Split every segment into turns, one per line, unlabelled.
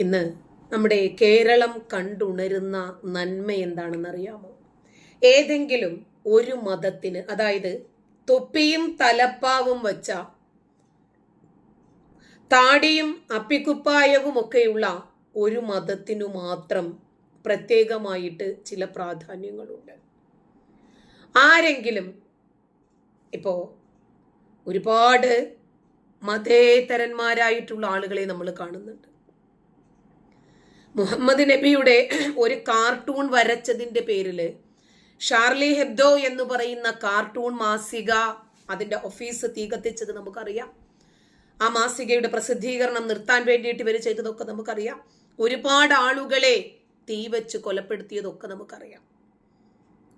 ഇന്ന് നമ്മുടെ കേരളം കണ്ടുണരുന്ന നന്മ എന്താണെന്നറിയാമോ? ഏതെങ്കിലും ഒരു മതത്തിന് അതായത് തൊപ്പിയും തലപ്പാവും വച്ച താടിയും അപ്പിക്കുപ്പായവും ഒക്കെയുള്ള ഒരു മതത്തിനു മാത്രം പ്രത്യേകമായിട്ട് ചില പ്രാധാന്യങ്ങളുണ്ട്. ആരെങ്കിലും ഇപ്പോ ഒരുപാട് മതേതരന്മാരായിട്ടുള്ള ആളുകളെ നമ്മൾ കാണുന്നുണ്ട്. മുഹമ്മദ് നബിയുടെ ഒരു കാർട്ടൂൺ വരച്ചതിന്റെ പേരിൽ ഷാർലി ഹെബ്ദോ എന്ന് പറയുന്ന കാർട്ടൂൺ മാസിക അതിന്റെ ഓഫീസ് തീ കത്തിച്ചത് നമുക്കറിയാം. ആ മാസികയുടെ പ്രസിദ്ധീകരണം നിർത്താൻ വേണ്ടിയിട്ട് ഇവർ ചെയ്തതൊക്കെ നമുക്കറിയാം. ഒരുപാട് ആളുകളെ തീ വെച്ച് കൊലപ്പെടുത്തിയതൊക്കെ നമുക്കറിയാം.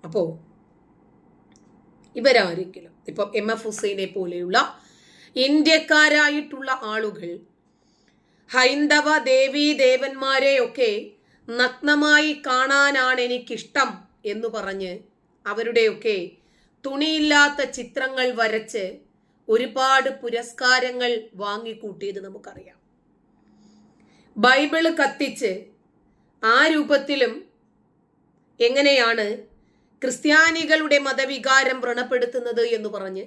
അപ്പോൾ ഇവരാരെങ്കിലും? ഇപ്പം എം എഫ് ഹുസൈനെ പോലെയുള്ള ഇന്ത്യക്കാരായിട്ടുള്ള ആളുകൾ ഹൈന്ദവ ദേവീ ദേവന്മാരെയൊക്കെ നഗ്നമായി കാണാനാണ് എനിക്കിഷ്ടം എന്ന് പറഞ്ഞ് അവരുടെയൊക്കെ തുണിയില്ലാത്ത ചിത്രങ്ങൾ വരച്ച് ഒരുപാട് പുരസ്കാരങ്ങൾ വാങ്ങിക്കൂട്ടിയത് നമുക്കറിയാം. ബൈബിൾ കത്തിച്ച് ആ രൂപത്തിലും എങ്ങനെയാണ് ക്രിസ്ത്യാനികളുടെ മതവികാരം വ്രണപ്പെടുത്തുന്നത് എന്ന് പറഞ്ഞ്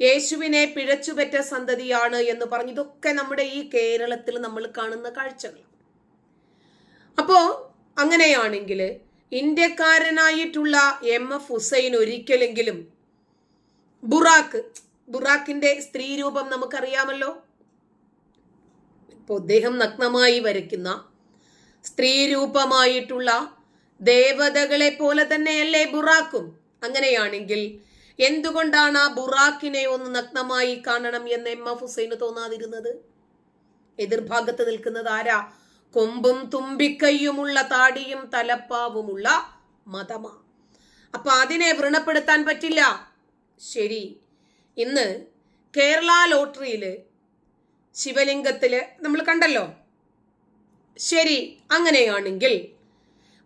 യേശുവിനെ പിഴച്ചുപറ്റ സന്തതിയാണ് എന്ന് പറഞ്ഞ് ഇതൊക്കെ നമ്മുടെ ഈ കേരളത്തിൽ നമ്മൾ കാണുന്ന കാഴ്ചകൾ. അപ്പോ അങ്ങനെയാണെങ്കിൽ ഇന്ത്യക്കാരനായിട്ടുള്ള എം എഫ് ഹുസൈൻ ഒരിക്കലെങ്കിലും ബുറാക്ക് ബുറാക്കിന്റെ സ്ത്രീ രൂപം നമുക്കറിയാമല്ലോ. ഇപ്പോൾ അദ്ദേഹം നഗ്നമായി വരയ്ക്കുന്ന സ്ത്രീ രൂപമായിട്ടുള്ള ദേവതകളെ പോലെ തന്നെയല്ലേ ബുറാക്കും അങ്ങനെയാണെങ്കിൽ എന്തുകൊണ്ടാണ് ആ ബുറാക്കിനെ ഒന്ന് നഗ്നമായി കാണണം എന്ന് എം എഫ് ഹുസൈന് തോന്നാതിരുന്നത്? എതിർഭാഗത്ത് നിൽക്കുന്നത് ആരാ? കൊമ്പും തുമ്പിക്കൈയുമുള്ള താടിയും തലപ്പാവുമുള്ള മതമാ. അപ്പൊ അതിനെ വ്രണപ്പെടുത്താൻ പറ്റില്ല. ശരി. ഇന്ന് കേരള ലോട്ടറിയിൽ ശിവലിംഗത്തിൽ നമ്മൾ കണ്ടല്ലോ. ശരി അങ്ങനെയാണെങ്കിൽ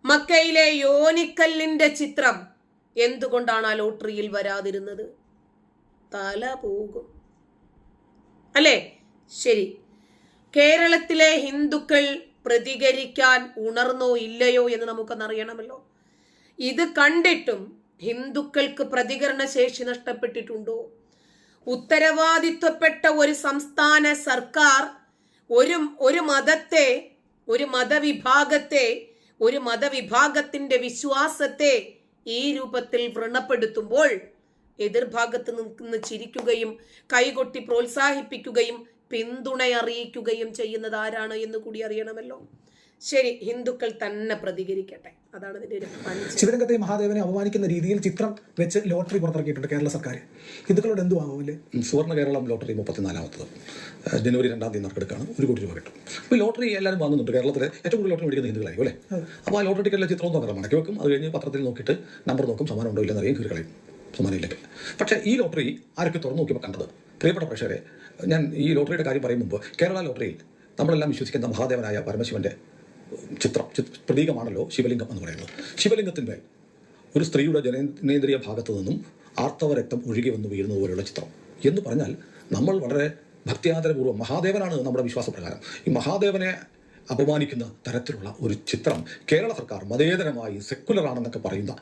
മക്കയിലെ യോനിക്കല്ലിന്റെ ചിത്രം എന്തുകൊണ്ടാണ് ആ ലോട്ടറിയിൽ വരാതിരുന്നത്? തല പോകും. അല്ലേ? ശരി. കേരളത്തിലെ ഹിന്ദുക്കൾ പ്രതികരിക്കാൻ ഉണർന്നോ ഇല്ലയോ എന്ന് നമുക്കൊന്നറിയണമല്ലോ. ഇത് കണ്ടിട്ടും ഹിന്ദുക്കൾക്ക് പ്രതികരണ ശേഷി നഷ്ടപ്പെട്ടിട്ടുണ്ടോ? ഉത്തരവാദിത്വപ്പെട്ട ഒരു സംസ്ഥാന സർക്കാർ ഒരു ഒരു മതത്തെ ഒരു മതവിഭാഗത്തെ ഒരു മതവിഭാഗത്തിന്റെ വിശ്വാസത്തെ ഈ രൂപത്തിൽ വ്രണപ്പെടുത്തുമ്പോൾ എതിർഭാഗത്ത് നിന്ന് ചിരിക്കുകയും കൈകൊട്ടി പ്രോത്സാഹിപ്പിക്കുകയും പിന്തുണ അറിയിക്കുകയും ചെയ്യുന്നത് ആരാണ് എന്ന് കൂടി അറിയണമല്ലോ. ശരി ഹിന്ദുക്കൾ തന്നെ പ്രതികരിക്കട്ടെ. അതാണ് ഇതിന്റെ ഒരു
ശിവരംഗത്തെ മഹാദേവനെ അപമാനിക്കുന്ന രീതിയിൽ ചിത്രം വെച്ച് ലോട്ടറി പുറത്തിറക്കിയിട്ടുണ്ട് കേരള സർക്കാർ. ഹിന്ദുക്കളോട് എന്തു വാങ്ങുമല്ലേ
സുവർണ കേരളം ലോട്ടറി മുപ്പത്തിനാലാമത്തത്. ജനുവരി രണ്ടാം തീയതി നറുക്കെടുക്കാണ്. ഒരു കോടി രൂപ കിട്ടും. അപ്പോൾ ലോട്ടറി എല്ലാവരും വാങ്ങുന്നുണ്ട്. കേരളത്തിലെ ഏറ്റവും കൂടുതൽ ലോട്ടറി മേടിക്കുന്ന ഹിന്ദുക്കളായിരിക്കും അല്ലേ? അപ്പോൾ ആ ലോട്ടറി ടിക്കറ്റിലെ ചിത്രം നോക്കാം മടക്കി വെക്കും. അത് കഴിഞ്ഞ് പത്രത്തിൽ നോക്കിയിട്ട് നമ്പർ നോക്കും. സമ്മാനം ഉണ്ടോ ഇല്ലെന്ന് അറിയാൻ കീറി കളയും. സമ്മാനമില്ലെങ്കിൽ പക്ഷേ ഈ ലോട്ടറി ആരൊക്കെ തുറന്നു നോക്കിയപ്പോൾ കണ്ടത്? പ്രിയപ്പെട്ട പ്രേക്ഷകരെ ഞാൻ ഈ ലോട്ടറിയുടെ കാര്യം പറയും മുമ്പ് കേരള ലോട്ടറിയിൽ നമ്മളെല്ലാം വിശ്വസിക്കുന്ന മഹാദേവനായ പരമശിവന്റെ ചിത്രം. ചിത്- പ്രതീകമാണല്ലോ ശിവലിംഗം എന്ന് പറയുന്നത്. ശിവലിംഗത്തിന്റെ ഒരു സ്ത്രീയുടെ ജനനേന്ദ്രിയ ഭാഗത്തു നിന്നും ആർത്തവ രക്തം ഒഴുകി വന്നു വീഴുന്നത് പോലെയുള്ള ചിത്രം. എന്ന് പറഞ്ഞാൽ നമ്മൾ വളരെ ഭക്തിയാദരപൂർവം മഹാദേവനാണ് നമ്മുടെ വിശ്വാസപ്രകാരം. ഈ മഹാദേവനെ അപമാനിക്കുന്ന തരത്തിലുള്ള ഒരു ചിത്രം കേരള സർക്കാർ മതേതരമായി സെക്കുലറാണെന്നൊക്കെ പറയുന്ന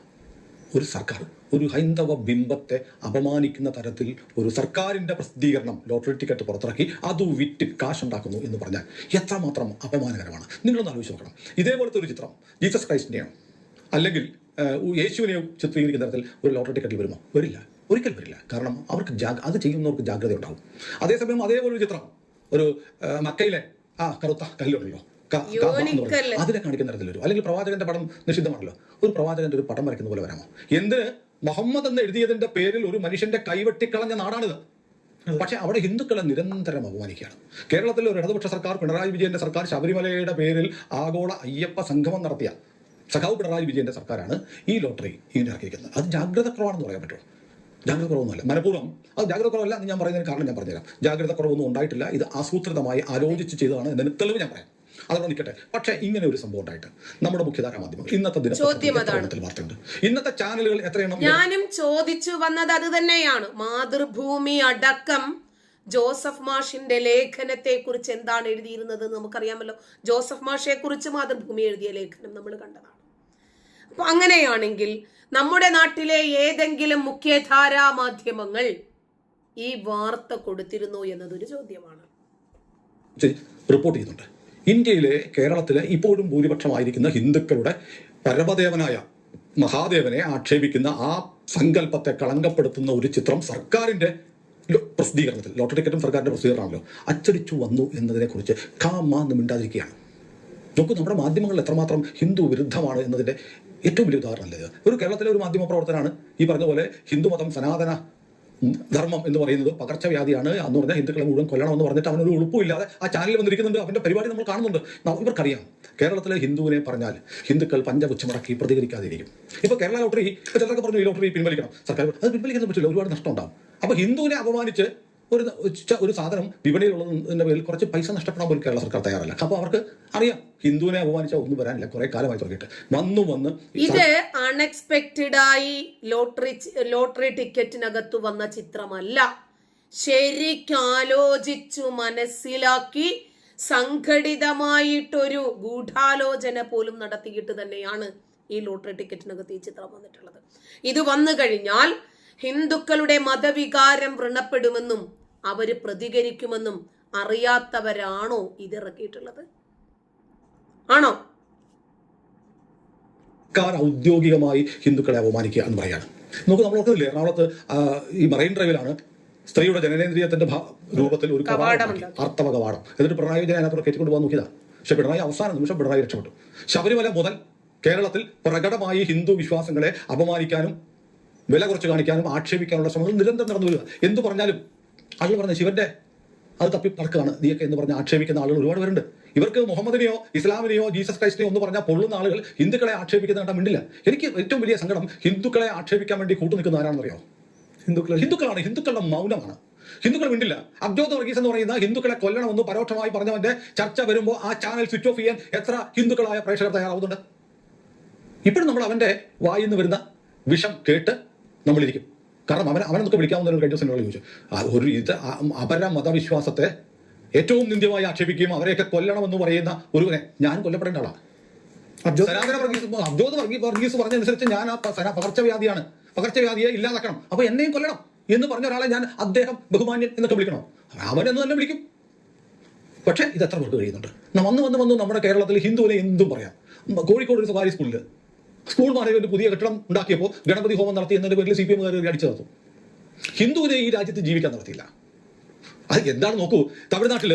ഒരു സർക്കാർ ഒരു ഹൈന്ദവ ബിംബത്തെ അപമാനിക്കുന്ന തരത്തിൽ ഒരു സർക്കാരിന്റെ പ്രസിദ്ധീകരണം ലോട്ടറി ടിക്കറ്റ് പുറത്തിറക്കി അത് വിറ്റ് കാശുണ്ടാക്കുന്നു എന്ന് പറഞ്ഞാൽ എത്രമാത്രം അപമാനകരമാണ്. നിങ്ങളൊന്ന് ആലോചിച്ച് നോക്കണം. ഇതേപോലത്തെ ഒരു ചിത്രം ജീസസ് ക്രൈസ്റ്റിനെയോ അല്ലെങ്കിൽ യേശുവിനെ യേശുവിനെയോ ചിത്രീകരിക്കുന്ന തരത്തിൽ ഒരു ലോട്ടറി ടിക്കറ്റിൽ വരുമോ? വരില്ല. ഒരിക്കൽ വരില്ല. കാരണം അവർക്ക് അത് ചെയ്യുന്നവർക്ക് ജാഗ്രത ഉണ്ടാവും അതേസമയം അതേപോലൊരു ചിത്രം ഒരു മക്കയിലെ ആ കറുത്ത കല്ലുണ്ടല്ലോ. അതിനെ കാണിക്കുന്ന തരത്തിൽ വരും അല്ലെങ്കിൽ പ്രവാചകന്റെ പടം നിഷിദ്ധമാണല്ലോ. ഒരു പ്രവാചകന്റെ ഒരു പടം വരയ്ക്കുന്ന പോലെ വരാമോ? എന്തിന് മുഹമ്മദ് എന്ന് എഴുതിയതിന്റെ പേരിൽ ഒരു മനുഷ്യന്റെ കൈവെട്ടിക്കളഞ്ഞ നാടാണിത്? പക്ഷെ അവിടെ ഹിന്ദുക്കളെ നിരന്തരം അപമാനിക്കുകയാണ്. കേരളത്തിൽ ഒരു ഇടതുപക്ഷ സർക്കാർ പിണറായി വിജയന്റെ സർക്കാർ ശബരിമലയുടെ പേരിൽ ആഗോള അയ്യപ്പ സംഗമം നടത്തിയ സഖാവ് പിണറായി വിജയന്റെ സർക്കാരാണ് ഈ ലോട്ടറി ഇങ്ങനെ ഇറക്കിയിരിക്കുന്നത്. അത് ജാഗ്രത കുറവാണെന്ന് പറയാൻ പറ്റുള്ളൂ. ജാഗ്രത കുറവൊന്നുമല്ല. മനഃപൂർവം. അത് ജാഗ്രത കുറവല്ല എന്ന് ഞാൻ പറയുന്നതിന് കാരണം ഞാൻ പറഞ്ഞുതരാം. ജാഗ്രത കുറവൊന്നും ഉണ്ടായിട്ടില്ല. ഇത് ആസൂത്രിതമായി ആലോചിച്ച് ചെയ്തതാണ്. എന്നതിന് തെളിവ് ഞാൻ പറയാം. അതവിടെ നിൽക്കട്ടെ. പക്ഷേ ഇങ്ങനെ ഒരു സംഭവം ഉണ്ടായിട്ട് നമ്മുടെ മുഖ്യധാരാ മാധ്യമങ്ങൾ ഇന്നത്തെ ദിനത്തിൽ വാർത്തയുണ്ട്? ഇന്നത്തെ ചാനലുകൾ എത്രയെണ്ണം
ഞാനും ചോദിച്ചു വന്നത് അത് തന്നെയാണ്. മാതൃഭൂമി അടക്കം ജോസഫ് മാഷിന്റെ ലേഖനത്തെ കുറിച്ച് എന്താണ് എഴുതിയിരുന്നത് നമുക്കറിയാമല്ലോ. ജോസഫ് മാഷയെ കുറിച്ച് മാതൃഭൂമി എഴുതിയ ലേഖനം നമ്മൾ കണ്ടതാണ്. അപ്പൊ അങ്ങനെയാണെങ്കിൽ നമ്മുടെ നാട്ടിലെ ഏതെങ്കിലും മുഖ്യധാരാ മാധ്യമങ്ങൾ ഈ വാർത്ത കൊടുത്തിരുന്നു എന്നതൊരു ചോദ്യമാണ്.
റിപ്പോർട്ട് ചെയ്യുന്നുണ്ട്. ഇന്ത്യയിലെ കേരളത്തിലെ ഇപ്പോഴും ഭൂരിപക്ഷമായിരിക്കുന്ന ഹിന്ദുക്കളുടെ പരമദേവനായ മഹാദേവനെ ആക്ഷേപിക്കുന്ന ആ സങ്കല്പത്തെ കളങ്കപ്പെടുത്തുന്ന ഒരു ചിത്രം സർക്കാരിന്റെ ലോ- പ്രസിദ്ധീകരണത്തിൽ ലോട്ടറി ടിക്കറ്റും സർക്കാരിന്റെ പ്രസിദ്ധീകരണമാണല്ലോ അച്ചടിച്ചു വന്നു എന്നതിനെക്കുറിച്ച് കാമാന്ന് മിണ്ടാതിരിക്കുകയാണ്. നോക്കൂ നമ്മുടെ മാധ്യമങ്ങൾ എത്രമാത്രം ഹിന്ദു വിരുദ്ധമാണ് എന്നതിന്റെ ഏറ്റവും വലിയ ഉദാഹരണമല്ലേ ഒരു കേരളത്തിലെ ഒരു മാധ്യമ പ്രവർത്തനമാണ് ഈ പറഞ്ഞ പോലെ ഹിന്ദുമതം സനാതന ധർമ്മം എന്ന് പറയുന്നത് പകർച്ചവ്യാധിയാണ് എന്ന് പറഞ്ഞാൽ ഹിന്ദുക്കളെ മുഴുവൻ കൊല്ലണമെന്ന് പറഞ്ഞിട്ട് അവനൊരു ഉളുപ്പുമില്ലാതെ ആ ചാനലിൽ വന്നിരിക്കുന്നുണ്ട്. അവന്റെ പരിപാടി നമ്മൾ കാണുന്നുണ്ട്. ഇവർക്കറിയാം. കേരളത്തിലെ ഹിന്ദുവിനെ പറഞ്ഞാൽ ഹിന്ദുക്കൾ പഞ്ചപുച്ഛമടക്കി പ്രതികരിക്കാതിരിക്കും. ഇപ്പൊ കേരള ലോട്ടറി ചിലർക്ക് പറഞ്ഞു ഈ ലോട്ടറി പിൻവലിക്കണം. സർക്കാർ അത് പിൻവലിക്കാൻ പറ്റില്ല. ഒരുപാട് നഷ്ടം ഉണ്ടാവും. അപ്പൊ ഹിന്ദുവിനെ അപമാനിച്ച് ഒരു ഒരു സാധനം വിപണിയിലുള്ളതിന്റെ പേരിൽ കുറച്ച് പൈസ നഷ്ടപ്പെടാൻ പോലും കേരള സർക്കാർ തയ്യാറല്ല. അപ്പോൾ അവർക്ക് അറിയാം ഹിന്ദുവിനെ അപമാനിച്ച ഒന്നും വരാനില്ല. കുറെ കാലമായി തുടങ്ങിയിട്ട്. വന്നു വന്ന്
ഇത് അൺഎക്സ്പെക്റ്റഡ് ആയി ലോട്ടറി ലോട്ടറി ടിക്കറ്റിനകത്ത് വന്ന ചിത്രമല്ല. ശരിക്കാലോചിച്ചു മനസ്സിലാക്കി സംഘടിതമായിട്ടൊരു ഗൂഢാലോചന പോലും നടത്തിയിട്ട് തന്നെയാണ് ഈ ലോട്ടറി ടിക്കറ്റിനകത്ത് ഈ ചിത്രം വന്നിട്ടുള്ളത്. ഇത് വന്നു കഴിഞ്ഞാൽ ഹിന്ദുക്കളുടെ മതവികാരം വ്രണപ്പെടുമെന്നും അവർ പ്രതികരിക്കുമെന്നും അറിയാത്തവരാണോ ഇത് ഇറക്കിയിട്ടുള്ളത് ആണോ?
സർക്കാർ ഔദ്യോഗികമായി ഹിന്ദുക്കളെ അപമാനിക്കുക എന്ന് പറയാണ് നമുക്ക് നമ്മൾ ഓർക്കുന്നില്ലേ? എറണാകുളത്ത് ഈ മറൈൻ ഡ്രൈവിലാണ് സ്ത്രീയുടെ ജനനേന്ദ്രിയത്തിന്റെ രൂപത്തിൽ ഒരു കവാടം. ആർത്തവ കവാടം. എന്നിട്ട് പിണറായി വിജയൻ അതിനകത്ത് കയറ്റിക്കൊണ്ട് പോകാൻ നോക്കിയതാണ് പക്ഷെ പിണറായി അവസാന നിമിഷം പിണറായി രക്ഷപ്പെട്ടു. ശബരിമല മുതൽ കേരളത്തിൽ പ്രകടമായി ഹിന്ദു വിശ്വാസങ്ങളെ അപമാനിക്കാനും വില കുറച്ച് കാണിക്കാനും ആക്ഷേപിക്കാനുള്ള ശ്രമങ്ങൾ നിരന്തരം നടന്നു വരിക. എന്തു പറഞ്ഞാലും ആളുകൾ പറഞ്ഞ ശിവന്റെ അത് തപ്പി നടക്കുകയാണ്. നീയൊക്കെ എന്ന് പറഞ്ഞ് ആക്ഷേപിക്കുന്ന ആളുകൾ ഒരുപാട് പേരുണ്ട്. ഇവർക്ക് മുഹമ്മദിനെയോ ഇസ്ലാമിനെയോ ജീസസ് ക്രൈസ്റ്റിനെയോ എന്ന് പറഞ്ഞാൽ പൊള്ളുന്ന ആളുകൾ ഹിന്ദുക്കളെ ആക്ഷേപിക്കുന്ന കണ്ടാൽ മിണ്ടില്ല. എനിക്ക് ഏറ്റവും വലിയ സങ്കടം ഹിന്ദുക്കളെ ആക്ഷേപിക്കാൻ വേണ്ടി കൂട്ടു നിൽക്കുന്ന ആരാണെന്നറിയാമോ
ഹിന്ദുക്കൾ
ഹിന്ദുക്കളാണ്. ഹിന്ദുക്കളുടെ മൗനമാണ്. ഹിന്ദുക്കൾ മിണ്ടില്ല. അബ്ജോദ് വർഗീസ് എന്ന് പറയുന്ന ഹിന്ദുക്കളെ കൊല്ലണമെന്ന് പരോക്ഷമായി പറഞ്ഞവന്റെ ചർച്ച വരുമ്പോൾ ആ ചാനൽ സ്വിച്ച് ഓഫ് ചെയ്യാൻ എത്ര ഹിന്ദുക്കളായ പ്രേക്ഷകർ തയ്യാറാവുന്നുണ്ട്? ഇപ്പോഴും നമ്മൾ അവന്റെ വായിൽ നിന്ന് വരുന്ന വിഷം കേട്ട് നമ്മളിരിക്കും. കാരണം അവൻ അവനൊക്കെ വിളിക്കാവുന്ന കഴിഞ്ഞ എന്നോട് ചോദിച്ചു. ഒരു ഇത് അപര മതവിശ്വാസത്തെ ഏറ്റവും നിന്ദ്യമായി ആക്ഷേപിക്കുകയും അവരെയൊക്കെ കൊല്ലണമെന്ന് പറയുന്ന ഒരു ഞാൻ കൊല്ലപ്പെടേണ്ട ആളാണ് സനാതന വർഗീസ് പറഞ്ഞതനുസരിച്ച് ഞാൻ ആ പകർച്ചവ്യാധിയാണ്. പകർച്ചവ്യാധിയെ ഇല്ലാതാക്കണം. അപ്പൊ എന്നെയും കൊല്ലണം എന്ന് പറഞ്ഞ ഒരാളെ ഞാൻ അദ്ദേഹം ബഹുമാന്യൻ എന്നൊക്കെ വിളിക്കണോ. അവനെന്ന് തന്നെ വിളിക്കും. പക്ഷേ ഇത് എത്ര പേർക്ക് കഴിയുന്നുണ്ട്? വന്ന് വന്ന് വന്ന് നമ്മുടെ കേരളത്തിൽ ഹിന്ദുവിനെ എന്തും പറയാം. കോഴിക്കോട് ഒരു സ്വകാര്യ സ്കൂളിൽ സ്കൂൾ മാനേജ്മെന്റ് പുതിയ കെട്ടിടം ഉണ്ടാക്കിയപ്പോൾ ഗണപതി ഹോമം നടത്തി എന്നതിന്റെ പേരിൽ സി പി എം അടിച്ചു നടത്തും ഹിന്ദുവിനെ ഈ രാജ്യത്ത് ജീവിക്കാൻ നടത്തിയില്ല. അത് എന്താണ് നോക്കൂ തമിഴ്നാട്ടിൽ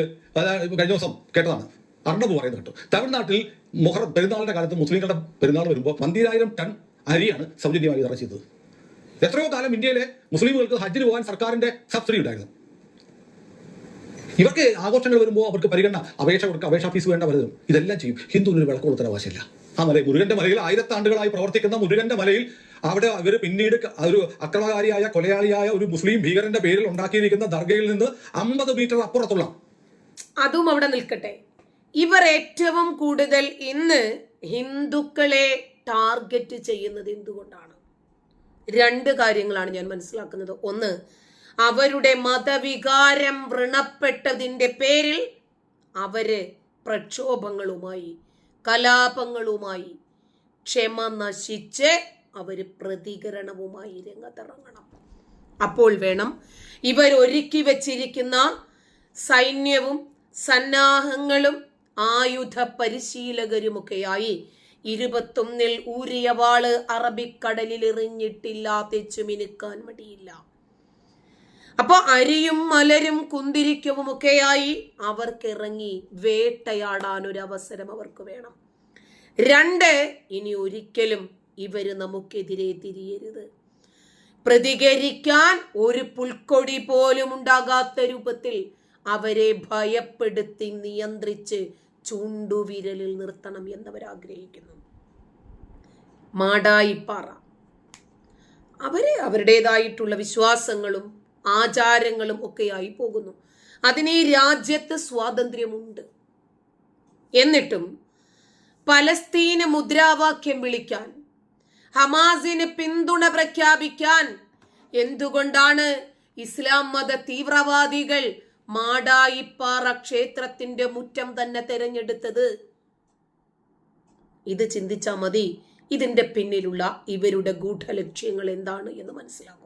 കഴിഞ്ഞ ദിവസം കേട്ടതാണ്. അർണബ് പറയുന്നത് കേട്ടോ. തമിഴ്നാട്ടിൽ മൊഹർ പെരുന്നാളിന്റെ കാലത്ത് മുസ്ലിങ്ങളുടെ പെരുന്നാൾ വരുമ്പോൾ പന്തിരായിരം ടൺ അരിയാണ് സൗജന്യമായി ചെയ്തത്. എത്രയോ കാലം ഇന്ത്യയിലെ മുസ്ലിമുകൾക്ക് ഹജ്ജിന് പോകാൻ സർക്കാരിന്റെ സബ്സിഡി ഉണ്ടായിരുന്നു. ഇവർക്ക് ആഘോഷങ്ങൾ വരുമ്പോൾ അവർക്ക് പരിഗണന അപേക്ഷ കൊടുക്കുക അപേക്ഷ ഫീസ് വേണ്ട പലതും ഇതെല്ലാം ചെയ്യും. ഹിന്ദുവിന് ഒരു വിളക്ക് കൊടുത്തതിന് ആവശ്യമില്ല. ആ മല മുരുകന്റെ മലയിൽ ആയിരത്താണ്ടുകളായി പ്രവർത്തിക്കുന്ന മുരുകന്റെ മലയിൽ അവിടെ അവർ പിന്നീട് ഒരു അക്രമകാരിയായ കൊലയാളിയായ ഒരു മുസ്ലിം ഭീകരന്റെ പേരിൽ ഉണ്ടാക്കിയിരിക്കുന്ന ദർഗയിൽ നിന്ന് അമ്പത് മീറ്റർ അപ്പുറത്തുള്ള
അതും അവിടെ നിൽക്കട്ടെ. ഇവർ ഏറ്റവും കൂടുതൽ ഇന്ന് ഹിന്ദുക്കളെ ടാർഗറ്റ് ചെയ്യുന്നത് എന്തുകൊണ്ടാണ്? രണ്ട് കാര്യങ്ങളാണ് ഞാൻ മനസ്സിലാക്കുന്നത്. ഒന്ന് അവരുടെ മതവികാരം വ്രണപ്പെട്ടതിന്റെ പേരിൽ അവർ പ്രക്ഷോഭങ്ങളുമായി കലാപങ്ങളുമായി ക്ഷമ നശിച്ച് അവർ പ്രതികരണവുമായി രംഗത്തിറങ്ങണം. അപ്പോൾ വേണം ഇവർ ഒരുക്കി വച്ചിരിക്കുന്ന സൈന്യവും സന്നാഹങ്ങളും ആയുധ പരിശീലകരുമൊക്കെയായി ഇരുപത്തൊന്നിൽ ഊരിയ വാൾ അറബിക്കടലിൽ എറിഞ്ഞിട്ടില്ലാതെ ചുമിനുക്കാൻ മടിയില്ല. അപ്പൊ അരിയും മലരും കുന്തിരിക്കവും ഒക്കെയായി അവർക്കിറങ്ങി വേട്ടയാടാൻ ഒരു അവസരം അവർക്ക് വേണം. രണ്ട് ഇനി ഒരിക്കലും ഇവർ നമുക്കെതിരെ തിരിയരുത്. പ്രതികരിക്കാൻ ഒരു പുൽക്കൊടി പോലും ഉണ്ടാകാത്ത രൂപത്തിൽ അവരെ ഭയപ്പെടുത്തി നിയന്ത്രിച്ച് ചൂണ്ടുവിരലിൽ നിർത്തണം എന്നവർ ആഗ്രഹിക്കുന്നു മാടായിപ്പാറ. അവർ അവരുടേതായിട്ടുള്ള വിശ്വാസങ്ങളും ആചാരങ്ങളും ഒക്കെയായി പോകുന്നു. അതിന് രാജ്യത്ത് സ്വാതന്ത്ര്യമുണ്ട്. എന്നിട്ടും പലസ്തീന് മുദ്രാവാക്യം വിളിക്കാൻ ഹമാസിന് പിന്തുണ പ്രഖ്യാപിക്കാൻ എന്തുകൊണ്ടാണ് ഇസ്ലാം മത തീവ്രവാദികൾ മാടായിപ്പാറ ക്ഷേത്രത്തിന്റെ മുറ്റം തന്നെ തെരഞ്ഞെടുത്തത്? ഇത് ചിന്തിച്ചാൽ മതി. ഇതിന്റെ പിന്നിലുള്ള ഇവരുടെ ഗൂഢലക്ഷ്യങ്ങൾ എന്താണ് എന്ന് മനസ്സിലാകും